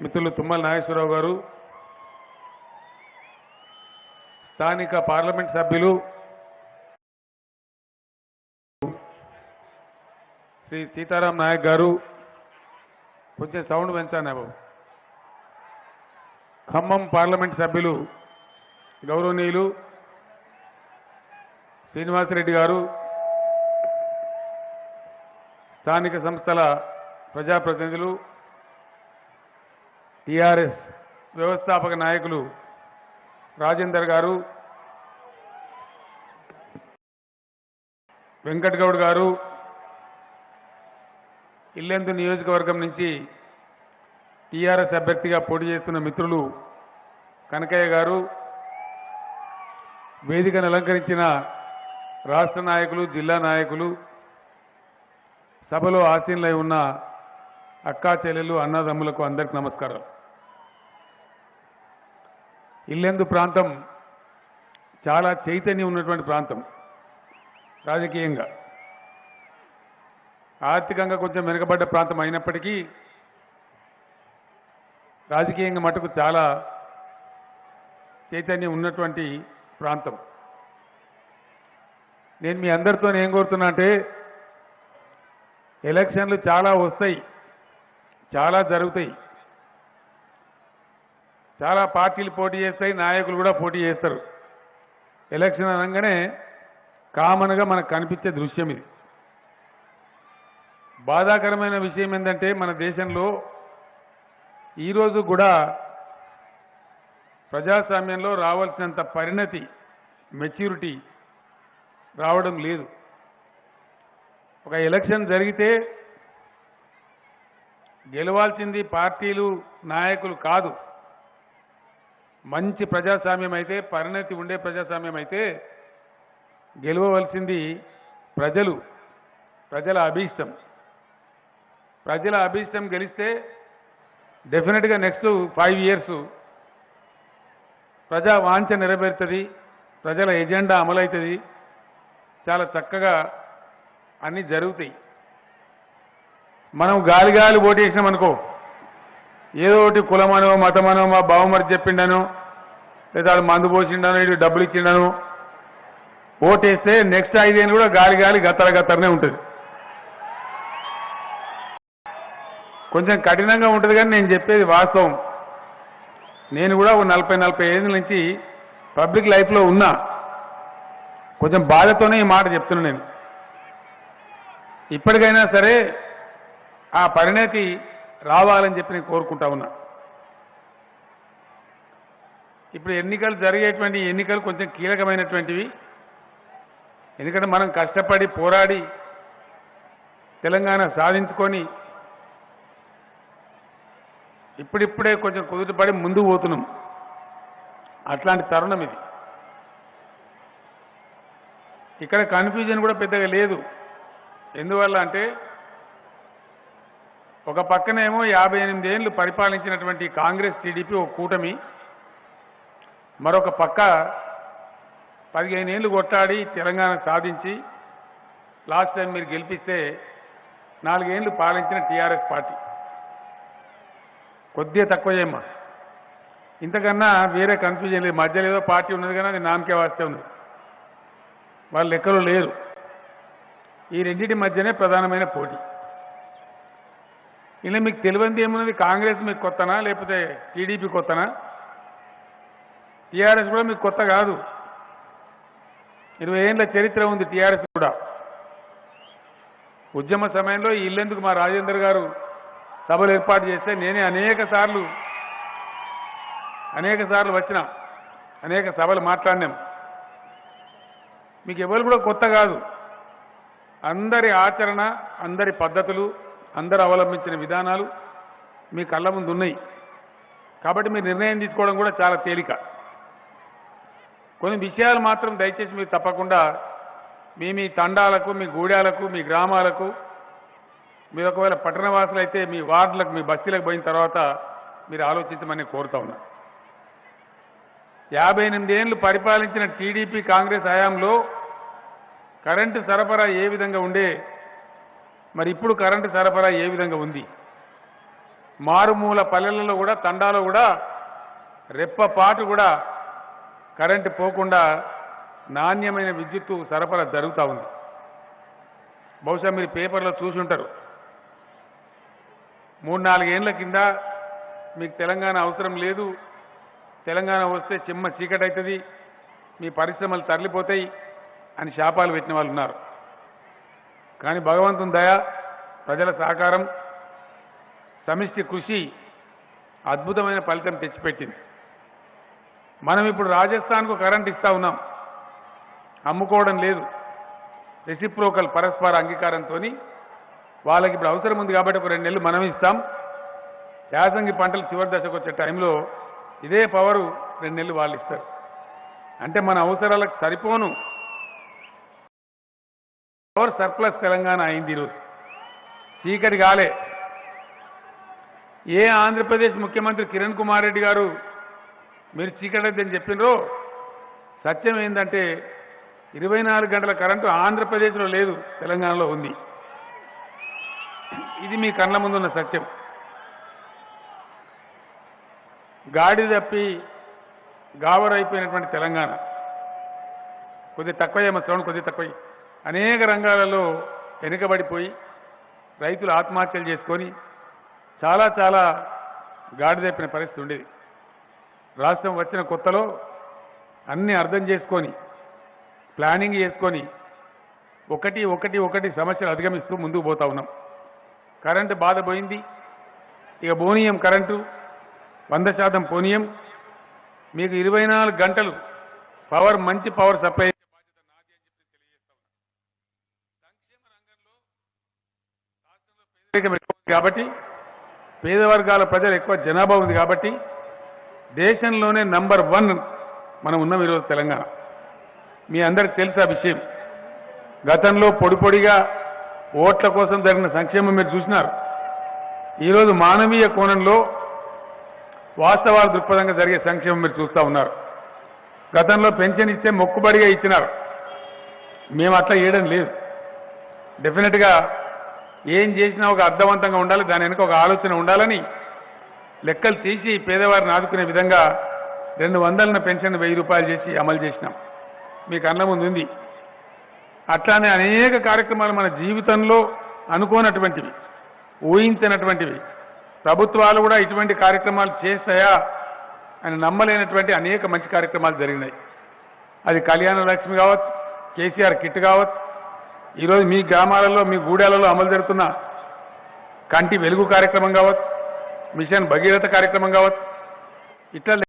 మిత్రులు తుమ్మల నాగేశ్వరరావు గారు స్థానిక పార్లమెంట్ సభ్యులు శ్రీ సీతారాం నాయక్ గారు కొంచెం సౌండ్ పెంచాను బాబు? ఖమ్మం పార్లమెంట్ సభ్యులు గౌరవనీయులు శ్రీనివాసరెడ్డి గారు స్థానిక సంస్థల ప్రజాప్రతినిధులు టిఆర్ఎస్ వ్యవస్థాపక నాయకులు రాజేందర్ గారు వెంకట్ గౌడ్ గారు ఇల్లెందు నియోజకవర్గం నుంచి టీఆర్ఎస్ అభ్యర్థిగా పోటీ చేస్తున్న మిత్రులు కనకయ్య గారు వేదికను అలంకరించిన రాష్ట్ర నాయకులు జిల్లా నాయకులు సభలో ఆసీనులై ఉన్న అక్కా చెల్లెలు అన్నదమ్ములకు అందరికీ నమస్కారం ఇల్లెందు ప్రాంతం చాలా చైతన్యం ఉన్నటువంటి ప్రాంతం రాజకీయంగా. ఆర్థికంగా కొంచెం వెనుకబడ్డ ప్రాంతం అయినప్పటికీ రాజకీయంగా మటుకు చాలా చైతన్యం ఉన్నటువంటి ప్రాంతం. నేను మీ అందరితో ఏం కోరుతున్నా అంటే ఎలక్షన్లు చాలా వస్తాయి చాలా జరుగుతాయి. చాలా పార్టీలు పోటీ చేస్తాయి నాయకులు కూడా పోటీ చేస్తారు. ఎలక్షన్ అనగానే కామన్గా మనకు కనిపించే దృశ్యం ఇది. బాధాకరమైన విషయం ఏంటంటే మన దేశంలో ఈరోజు కూడా ప్రజాస్వామ్యంలో రావాల్సినంత పరిణతి మెచ్యూరిటీ రావడం లేదు. ఒక ఎలక్షన్ జరిగితే గెలవాల్సింది పార్టీలు నాయకులు కాదు. మంచి ప్రజాస్వామ్యం అయితే పరిణతి ఉండే ప్రజాస్వామ్యం అయితే గెలవవలసింది ప్రజలు ప్రజల అభీష్టం. ప్రజల అభీష్టం గెలిస్తే డెఫినెట్గా నెక్స్ట్ ఫైవ్ ఇయర్స్ ప్రజా వాంఛ నెరవేరుతుంది ప్రజల ఎజెండా అమలవుతుంది చాలా చక్కగా అన్నీ జరుగుతాయి. మనం గాలి గాలి ఓటేసినాం అనుకో ఏదో ఒకటి కులమనో మతమనో మా బావమరి చెప్పిండను లేదా మందు పోసిండను ఇటు డబ్బులు ఇచ్చిండను ఓటేస్తే నెక్స్ట్ ఐదేళ్ళు కూడా గాలి గాలి గత్తర గత్తరనే ఉంటుంది. కొంచెం కఠినంగా ఉంటుంది కానీ నేను చెప్పేది వాస్తవం. నేను కూడా ఒక నలభై నలభై ఏళ్ళ నుంచి పబ్లిక్ లైఫ్లో ఉన్నా. కొంచెం బాధతోనే ఈ మాట చెప్తున్నా నేను. ఇప్పటికైనా సరే ఆ పరిణతి రావాలని చెప్పి నేను కోరుకుంటా ఉన్నా. ఇప్పుడు ఎన్నికలు జరిగేటువంటి ఎన్నికలు కొంచెం కీలకమైనటువంటివి. ఎందుకంటే మనం కష్టపడి పోరాడి తెలంగాణ సాధించుకొని ఇప్పుడిప్పుడే కొంచెం కుదుటపడి ముందు పోతున్నాం. అట్లాంటి తరుణం ఇది. ఇక్కడ కన్ఫ్యూజన్ కూడా పెద్దగా లేదు. ఎందువల్ల అంటే ఒక పక్కనేమో యాభై ఎనిమిది ఏళ్ళు పరిపాలించినటువంటి కాంగ్రెస్ టీడీపీ ఒక కూటమి మరొక పక్క పదిహేను ఏళ్ళు కొట్టాడి తెలంగాణ సాధించి లాస్ట్ టైం మీరు గెలిపిస్తే నాలుగేళ్ళు పాలించిన టీఆర్ఎస్ పార్టీ. కొద్దిగా తక్కువేమ్మా ఇంతకన్నా వేరే కన్ఫ్యూజన్ లేదు. మధ్యలో ఏదో పార్టీ ఉన్నది కానీ అది నామకే వాస్తే ఉంది వాళ్ళ లెక్కలు లేరు. ఈ రెండింటి మధ్యనే ప్రధానమైన పోటీ. ఇలా మీకు తెలివంది ఏమున్నది? కాంగ్రెస్ మీకు కొత్తనా? లేకపోతే టీడీపీ కొత్తనా? టీఆర్ఎస్ కూడా మీకు కొత్త కాదు. ఇరవై ఏళ్ళ చరిత్ర ఉంది టీఆర్ఎస్ కూడా. ఉద్యమ సమయంలో ఇల్లెందుకు మా రాజేందర్ గారు సభలు ఏర్పాటు చేస్తే నేనే అనేక సార్లు అనేక సార్లు వచ్చిన అనేక సభలు మాట్లాడినాం. మీకు ఎవరు కూడా కొత్త కాదు. అందరి ఆచరణ అందరి పద్ధతులు అందరు అవలంబించిన విధానాలు మీ కళ్ళ ముందు ఉన్నాయి. కాబట్టి మీరు నిర్ణయం తీసుకోవడం కూడా చాలా తేలిక. కొన్ని విషయాలు మాత్రం దయచేసి మీరు తప్పకుండా మీ మీ తండాలకు మీ గూడాలకు మీ గ్రామాలకు మీరు ఒకవేళ పట్టణవాసులు అయితే మీ వార్డులకు మీ బస్తీలకు పోయిన తర్వాత మీరు ఆలోచించమని కోరుతా ఉన్నా. యాభై ఎనిమిది ఏళ్ళు పరిపాలించిన టీడీపీ కాంగ్రెస్ హయాంలో కరెంటు సరఫరా ఏ విధంగా ఉండే మరి ఇప్పుడు కరెంటు సరఫరా ఏ విధంగా ఉంది? మారుమూల పల్లెలలో కూడా తండాలో కూడా రెప్పపాటు కూడా కరెంటు పోకుండా నాణ్యమైన విద్యుత్తు సరఫరా జరుగుతూ ఉంది. బహుశా మీరు పేపర్లో చూసి ఉంటారు. మూడు నాలుగేళ్ళ కింద మీకు తెలంగాణ అవసరం లేదు. తెలంగాణ వస్తే చిమ్మ చీకటి అవుతుంది మీ పరిశ్రమలు తరలిపోతాయి అని శాపాలు పెట్టిన వాళ్ళు ఉన్నారు. కానీ భగవంతుని దయ ప్రజల సహకారం సమిష్టి కృషి అద్భుతమైన ఫలితం తెచ్చిపెట్టింది. మనం ఇప్పుడు రాజస్థాన్కు కరెంట్ ఇస్తా ఉన్నాం. అమ్ముకోవడం లేదు. రెసిప్రోకల్ పరస్పర అంగీకారంతో వాళ్ళకి ఇప్పుడు అవసరం ఉంది కాబట్టి ఒక రెండు నెలలు మనం ఇస్తాం. యాసంగి పంటలు చివరి దశకు వచ్చే టైంలో ఇదే పవరు రెండు నెలలు వాళ్ళు ఇస్తారు. అంటే మన అవసరాలకు సరిపోను. పవర్ సర్ప్లస్ తెలంగాణ అయింది ఈరోజు. చీకటి కాలే. ఏ ఆంధ్రప్రదేశ్ ముఖ్యమంత్రి కిరణ్ కుమార్ రెడ్డి గారు మీరు చీకటి అని చెప్పినరో సత్యం ఏంటంటే ఇరవై నాలుగు గంటల కరెంటు ఆంధ్రప్రదేశ్లో లేదు తెలంగాణలో ఉంది. ఇది మీ కళ్ళ ముందున్న సత్యం. గాడి తప్పి గావరైపోయినటువంటి తెలంగాణ. కొద్ది తక్కువ ఏమో శ్రవణ్ కొద్ది తక్కువ. అనేక రంగాలలో వెనుకబడిపోయి రైతులు ఆత్మహత్యలు చేసుకొని చాలా చాలా గాడి పరిస్థితి ఉండేది. రాష్ట్రం వచ్చిన కొత్తలో అన్ని అర్థం చేసుకొని ప్లానింగ్ చేసుకొని ఒకటి ఒకటి ఒకటి సమస్యలు అధిగమిస్తూ ముందుకు పోతా ఉన్నాం. కరెంటు బాధ పోయింది. ఇక బోనియం కరెంటు వంద శాతం పోనీయం. మీకు ఇరవై నాలుగు గంటలు పవర్ మంచి పవర్ సప్లై పేదరికం ఎక్కువ ఉంది కాబట్టి పేద వర్గాల ప్రజలు ఎక్కువ జనాభా ఉంది కాబట్టి దేశంలోనే నంబర్ వన్ మనం ఉన్నాం ఈరోజు తెలంగాణ. మీ అందరికి తెలుసు ఆ విషయం. గతంలో పొడి పొడిగా ఓట్ల కోసం జరిగిన సంక్షేమం మీరు చూసినారు. ఈరోజు మానవీయ కోణంలో వాస్తవాల దృక్పథంగా జరిగే సంక్షేమం మీరు చూస్తూ ఉన్నారు. గతంలో పెన్షన్ ఇస్తే మొక్కుబడిగా ఇచ్చినారు. మేము అట్లా చేయడం లేదు. డెఫినెట్గా ఏం చేసినా ఒక అర్థవంతంగా ఉండాలి దాని వెనుక ఒక ఆలోచన ఉండాలని లెక్కలు తీసి పేదవారిని ఆదుకునే విధంగా రెండు వందల పెన్షన్ వెయ్యి రూపాయలు చేసి అమలు చేసినాం. మీ కన్న ముందు ఉంది. అట్లానే అనేక కార్యక్రమాలు మన జీవితంలో అనుకోనటువంటివి ఊహించినటువంటివి. ప్రభుత్వాలు కూడా ఇటువంటి కార్యక్రమాలు చేస్తాయా అని నమ్మలేనటువంటి అనేక మంచి కార్యక్రమాలు జరిగినాయి. అది కళ్యాణ లక్ష్మి కావచ్చు కేసీఆర్ కిట్ కావచ్చు ఈరోజు మీ గ్రామాలలో మీ గూడాలలో అమలు జరుగుతున్న కంటి వెలుగు కార్యక్రమం కావచ్చు మిషన్ భగీరథ కార్యక్రమం కావచ్చు ఇట్లా